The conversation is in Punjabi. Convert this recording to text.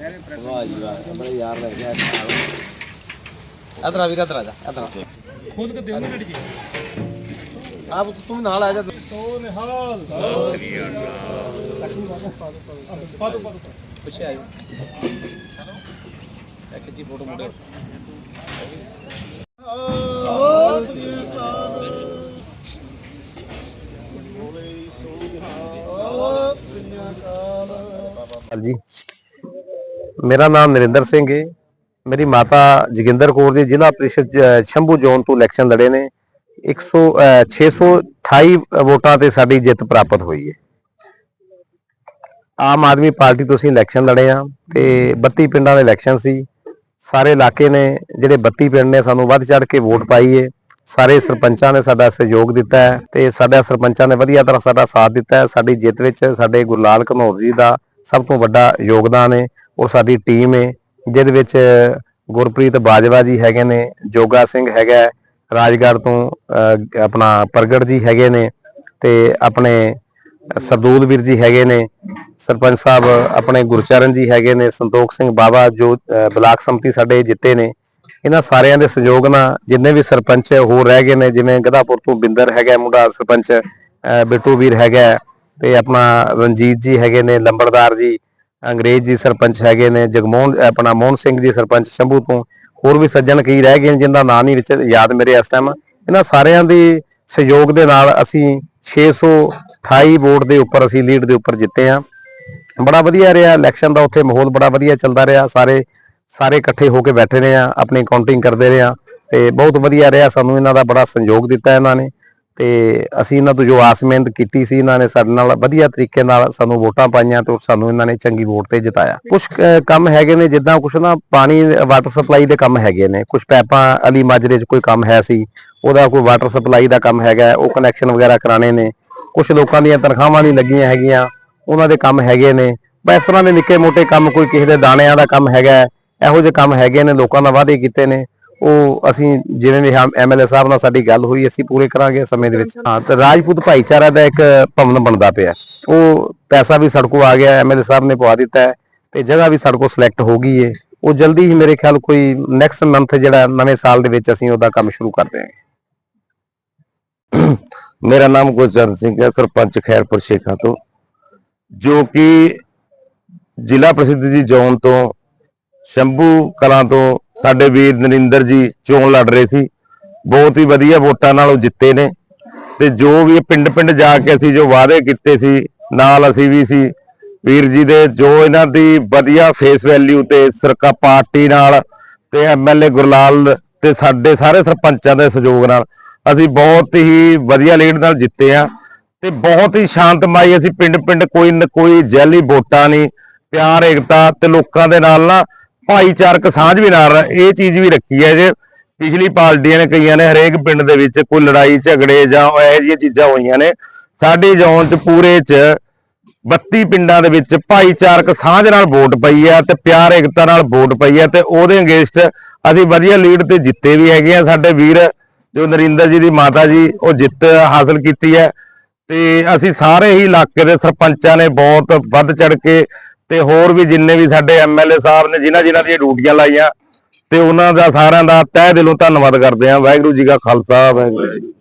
ਵਾਹ ਜੀ ਵਾਹ ਬੜੇ ਯਾਰ ਲੈ ਗਿਆ ਇਧਰ ਵੀਰ ਇਧਰ ਜਾ ਇਧਰ ਖੁਦ ਕੇ ਦਿਓ ਨਾ ਜੀ ਆਪ ਤੂੰ ਨਾਲ ਆ ਜਾ ਸੋ ਨਿਹਾਲ ਪਾ ਦੋ ਪਾ ਦੋ ਪਿੱਛੇ ਆਇਓ ਇੱਕ ਖਿੱਚੀ ਫੋਟੋ ਮੁੰਡੇ ਜੀ ਮੇਰਾ ਨਾਮ ਨਰਿੰਦਰ ਸਿੰਘ ਹੈ ਮੇਰੀ ਮਾਤਾ ਜੋਗਿੰਦਰ ਕੌਰ ਜੀ ਜ਼ਿਲ੍ਹਾ ਪ੍ਰੀਸ਼ਦ ਸ਼ੰਭੂ ਜ਼ੋਨ ਤੋਂ ਇਲੈਕਸ਼ਨ ਲੜੇ ਨੇ। 100 ਅਹ, 628 ਵੋਟਾਂ ਤੇ ਸਾਡੀ ਜਿੱਤ ਪ੍ਰਾਪਤ ਹੋਈ ਹੈ ਆਮ ਆਦਮੀ ਪਾਰਟੀ ਤੋਂ ਅਸੀਂ ਇਲੈਕਸ਼ਨ ਲੜੇ ਆ ਤੇ 32 ਪਿੰਡਾਂ ਦੇ ਇਲੈਕਸ਼ਨ ਸੀ। ਸਾਰੇ ਇਲਾਕੇ ਨੇ ਜਿਹੜੇ 32 ਪਿੰਡ ਨੇ ਸਾਨੂੰ ਵੱਧ ਚੜ ਕੇ ਵੋਟ ਪਾਈ ਹੈ ਸਾਰੇ ਸਰਪੰਚਾਂ ਨੇ ਸਾਡਾ ਸਹਿਯੋਗ ਦਿੱਤਾ ਹੈ ਤੇ ਸਾਡਾ ਸਰਪੰਚਾਂ ਨੇ ਵਧੀਆ ਤਰ੍ਹਾਂ ਸਾਡਾ ਸਾਥ ਦਿੱਤਾ ਹੈ। ਸਾਡੀ ਜਿੱਤ ਵਿੱਚ ਸਾਡੇ ਗੁਰਲਾਲ ਘਨੌਰ ਜੀ ਦਾ ਸਭ ਤੋਂ ਵੱਡਾ ਯੋਗਦਾਨ ਹੈ ਉਹ ਸਾਡੀ ਟੀਮ ਹੈ ਜਿਹਦੇ ਵਿੱਚ ਗੁਰਪ੍ਰੀਤ ਬਾਜਵਾ ਜੀ ਹੈਗੇ ਨੇ ਜੋਗਾ ਸਿੰਘ ਹੈਗਾ ਰਾਜਗੜ੍ਹ ਤੋਂ ਆਪਣਾ ਪ੍ਰਗਟ ਜੀ ਹੈਗੇ ਨੇ ਤੇ ਆਪਣੇ ਸਰਦੂਲ ਵੀਰ ਜੀ ਹੈਗੇ ਨੇ ਸਰਪੰਚ ਸਾਹਿਬ ਆਪਣੇ ਗੁਰਚਰਨ ਜੀ ਹੈਗੇ ਨੇ ਸੰਤੋਖ ਸਿੰਘ ਬਾਵਾ ਜੋ ਬਲਾਕ ਸੰਮਤੀ ਸਾਡੇ ਜਿੱਤੇ ਨੇ। ਇਹਨਾਂ ਸਾਰਿਆਂ ਦੇ ਸਹਿਯੋਗ ਨਾਲ ਜਿੰਨੇ ਵੀ ਸਰਪੰਚ ਹੋਰ ਰਹਿ ਗਏ ਨੇ ਜਿਵੇਂ ਗਧਾਪੁਰ ਤੋਂ ਬਿੰਦਰ ਹੈਗਾ ਮੁੰਡਾ ਸਰਪੰਚ ਬਿੱਟੂ ਵੀਰ ਹੈਗਾ ਹੈ, ਤੇ ਆਪਣਾ ਰਣਜੀਤ ਜੀ ਹੈਗੇ ਨੇ ਲੰਬੜਦਾਰ ਜੀ ਅੰਗਰੇਜ਼ ਜੀ ਸਰਪੰਚ ਹੈਗੇ ਨੇ, ਜਗਮੋਹਨ, ਆਪਣਾ ਮੋਹਨ ਸਿੰਘ ਜੀ ਸਰਪੰਚ ਸ਼ੰਭੂ ਤੋਂ, ਹੋਰ ਵੀ ਸੱਜਣ ਕਈ ਰਹਿ ਗਏ ਨੇ ਜਿਨ੍ਹਾਂ ਦਾ ਨਾਂ ਨਹੀਂ ਵਿੱਚ ਯਾਦ ਮੇਰੇ ਇਸ ਟਾਈਮ ਇਹਨਾਂ ਸਾਰਿਆਂ ਦੇ ਸਹਿਯੋਗ ਦੇ ਨਾਲ ਅਸੀਂ 628 ਵੋਟ ਦੇ ਉੱਪਰ ਅਸੀਂ ਲੀਡ ਦੇ ਉੱਪਰ ਜਿੱਤੇ ਆ ਬੜਾ ਵਧੀਆ ਰਿਹਾ ਇਲੈਕਸ਼ਨ ਦਾ, ਉੱਥੇ ਮਾਹੌਲ ਬੜਾ ਵਧੀਆ ਚੱਲਦਾ ਰਿਹਾ। ਸਾਰੇ ਸਾਰੇ ਇਕੱਠੇ ਹੋ ਕੇ ਬੈਠੇ ਰਹੇ ਆ ਆਪਣੀ ਕਾਊਂਟਿੰਗ ਕਰਦੇ ਰਹੇ ਆ ਤੇ ਬਹੁਤ ਵਧੀਆ ਰਿਹਾ ਸਾਨੂੰ ਇਹਨਾਂ ਦਾ ਬੜਾ ਸੰਯੋਗ ਦਿੱਤਾ ਇਹਨਾਂ ਨੇ। ਤੇ ਅਸੀਂ ਇਹਨਾਂ ਤੋਂ ਜੋ ਆਸ ਮਿਹਨਤ ਕੀਤੀ ਸੀ, ਇਹਨਾਂ ਨੇ ਸਾਡੇ ਨਾਲ ਵਧੀਆ ਤਰੀਕੇ ਨਾਲ ਸਾਨੂੰ ਵੋਟਾਂ ਪਾਈਆਂ ਤੇ ਸਾਨੂੰ ਇਹਨਾਂ ਨੇ ਚੰਗੀ ਵੋਟ ਤੇ ਜਿਤਾਇਆ। ਕੁਝ ਕੰਮ ਹੈਗੇ ਨੇ, ਜਿੱਦਾਂ ਕੁਝ ਨਾ ਪਾਣੀ ਵਾਟਰ ਸਪਲਾਈ ਦੇ ਕੰਮ ਹੈਗੇ ਨੇ। ਕੁਝ ਪੈਪਾਂ ਅਲੀ ਮਾਜਰੇ 'ਚ ਕੋਈ ਕੰਮ ਹੈ ਸੀ, ਉਹਦਾ ਕੋਈ ਵਾਟਰ ਸਪਲਾਈ ਦਾ ਕੰਮ ਹੈਗਾ, ਉਹ ਕਨੈਕਸ਼ਨ ਵਗੈਰਾ ਕਰਾਣੇ ਨੇ। ਕੁਝ ਲੋਕਾਂ ਦੀਆਂ ਤਨਖਾਹਾਂ ਨਹੀਂ ਲੱਗੀਆਂ ਹੈਗੀਆਂ, ਉਹਨਾਂ ਦੇ ਕੰਮ ਹੈਗੇ ਨੇ। ਬਸ ਇਸ ਤਰ੍ਹਾਂ ਦੇ ਨਿੱਕੇ ਮੋਟੇ ਕੰਮ, ਕੋਈ ਕਿਸੇ ਦੇ ਦਾਣਿਆਂ ਦਾ ਕੰਮ ਹੈਗਾ, ਇਹੋ ਜਿਹੇ ਕੰਮ ਹੈਗੇ ਨੇ, ਲੋਕਾਂ ਦਾ ਵਾਅਦੇ ਕੀਤੇ ਨੇ। ਉਹ ਅਸੀਂ ਜਿਵੇਂ ਵੀ ਐਮਐਲਏ ਸਾਹਿਬ ਨਾਲ ਸਾਡੀ ਗੱਲ ਹੋਈ ਅਸੀਂ ਪੂਰੇ ਕਰਾਂਗੇ ਸਮੇਂ ਦੇ ਵਿੱਚ। ਹਾਂ ਤੇ ਰਾਜਪੂਤ ਭਾਈਚਾਰਾ ਦਾ ਇੱਕ ਭਵਨ ਬਣਦਾ ਪਿਆ। ਉਹ ਪੈਸਾ ਵੀ ਸੜਕੋਂ ਆ ਗਿਆ ਐਮਐਲਏ ਸਾਹਿਬ ਨੇ ਪਵਾ ਦਿੱਤਾ ਹੈ ਤੇ ਜਗ੍ਹਾ ਵੀ ਸੜਕੋਂ ਸਿਲੈਕਟ ਹੋ ਗਈ ਹੈ। ਉਹ ਜਲਦੀ ਹੀ ਮੇਰੇ ਖਿਆਲ ਕੋਈ ਨੈਕਸਟ ਮੰਥ ਜਿਹੜਾ ਨਵੇਂ ਸਾਲ ਦੇ ਵਿੱਚ ਅਸੀਂ ਉਹਦਾ ਕੰਮ ਸ਼ੁਰੂ ਕਰ ਦਿਆਂਗੇ ਮੇਰਾ ਨਾਮ ਗੁਰਚਰਨ ਸਿੰਘ ਹੈ ਸਰਪੰਚ ਖੈਰਪੁਰ ਸ਼ੇਖਾਂ ਤੋਂ ਜੋ ਕਿ ਜ਼ਿਲ੍ਹਾ ਪ੍ਰਸਿੱਧ ਜੀ ਜ਼ੋਨ ਤੋਂ ਸ਼ੰਭੂ ਕਲਾਂ ਤੋਂ ਸਾਡੇ ਵੀਰ ਨਰਿੰਦਰ ਜੀ ਚੋਣ ਲੜ ਰਹੇ ਸੀ। ਬਹੁਤ ਹੀ ਵਧੀਆ ਵੋਟਾਂ ਨਾਲ ਉਹ ਜਿੱਤੇ ਨੇ। ਤੇ ਜੋ ਵੀ ਪਿੰਡ ਪਿੰਡ ਜਾ ਕੇ ਅਸੀਂ ਜੋ ਵਾਅਦੇ ਕੀਤੇ ਸੀ, ਨਾਲ ਅਸੀਂ ਵੀ ਸੀ। ਵੀਰ ਜੀ ਦੇ ਜੋ ਇਹਨਾਂ ਦੀ ਵਧੀਆ ਫੇਸ ਵੈਲਿਊ ਤੇ ਸਰਕਾ ਪਾਰਟੀ ਨਾਲ ਤੇ ਐਮਐਲਏ ਗੁਰਲਾਲ ਤੇ ਸਾਡੇ ਸਾਰੇ ਸਰਪੰਚਾਂ ਦੇ ਸਹਿਯੋਗ ਨਾਲ ਅਸੀਂ ਬਹੁਤ ਹੀ ਵਧੀਆ ਲੀਡ ਨਾਲ ਜਿੱਤੇ ਆ। ਤੇ ਬਹੁਤ ਹੀ ਸ਼ਾਂਤਮਈ ਅਸੀਂ ਪਿੰਡ ਪਿੰਡ ਕੋਈ ਕੋਈ ਜੈਲੀ ਵੋਟਾਂ ਨਹੀਂ ਪਿਆਰ, ਏਕਤਾ ਤੇ ਲੋਕਾਂ ਦੇ ਨਾਲ ਨਾ ਭਾਈਚਾਰਕ ਸਾਂਝ ਵੀ ਨਾਲ ਇਹ ਚੀਜ਼ ਵੀ ਰੱਖੀ ਹੈ ਜੇ ਪਿਛਲੀ ਪਾਰਟੀਆਂ ਨੇ ਕਈਆਂ ਨੇ ਹਰੇਕ ਪਿੰਡ ਦੇ ਵਿੱਚ ਕੋਈ ਲੜਾਈ, ਝਗੜੇ ਜਾਂ ਇਹੋ ਜਿਹੀਆਂ ਚੀਜ਼ਾਂ ਹੋਈਆਂ ਨੇ, ਸਾਡੇ ਜ਼ੋਨ 'ਚ ਪੂਰੇ 'ਚ 32 ਪਿੰਡਾਂ ਦੇ ਵਿੱਚ ਭਾਈਚਾਰਕ ਸਾਂਝ ਨਾਲ ਵੋਟ ਪਈ ਆ ਤੇ ਪਿਆਰ, ਏਕਤਾ ਨਾਲ ਵੋਟ ਪਈ ਆ ਤੇ ਉਹਦੇ ਅਗੇਂਸਟ ਅਸੀਂ ਵਧੀਆ ਲੀਡ ਤੇ ਜਿੱਤੇ ਵੀ ਹੈਗੇ ਆ ਸਾਡੇ ਵੀਰ ਜੋ ਨਰਿੰਦਰ ਜੀ ਦੀ ਮਾਤਾ ਜੀ, ਉਹ ਜਿੱਤ ਹਾਸਲ ਕੀਤੀ ਹੈ ਤੇ ਅਸੀਂ ਸਾਰੇ ਹੀ ਇਲਾਕੇ ਦੇ ਸਰਪੰਚਾਂ ਨੇ ਬਹੁਤ ਵੱਧ ਚੜ ਕੇ ਤੇ ਹੋਰ ਵੀ ਜਿੰਨੇ ਵੀ ਸਾਡੇ ਐਮਐਲਏ ਸਾਹਿਬ ਨੇ ਜਿਨ੍ਹਾਂ ਜਿਨ੍ਹਾਂ ਦੀਆਂ ਡਿਊਟੀਆਂ ਲਾਈਆਂ, ਤੇ ਉਹਨਾਂ ਦਾ ਸਾਰਿਆਂ ਦਾ ਤਹਿ ਦਿਲੋਂ ਧੰਨਵਾਦ ਕਰਦੇ ਹਾਂ। ਵਾਹਿਗੁਰੂ ਜੀ ਕਾ ਖਾਲਸਾ, ਵਾਹਿਗੁਰੂ ਜੀ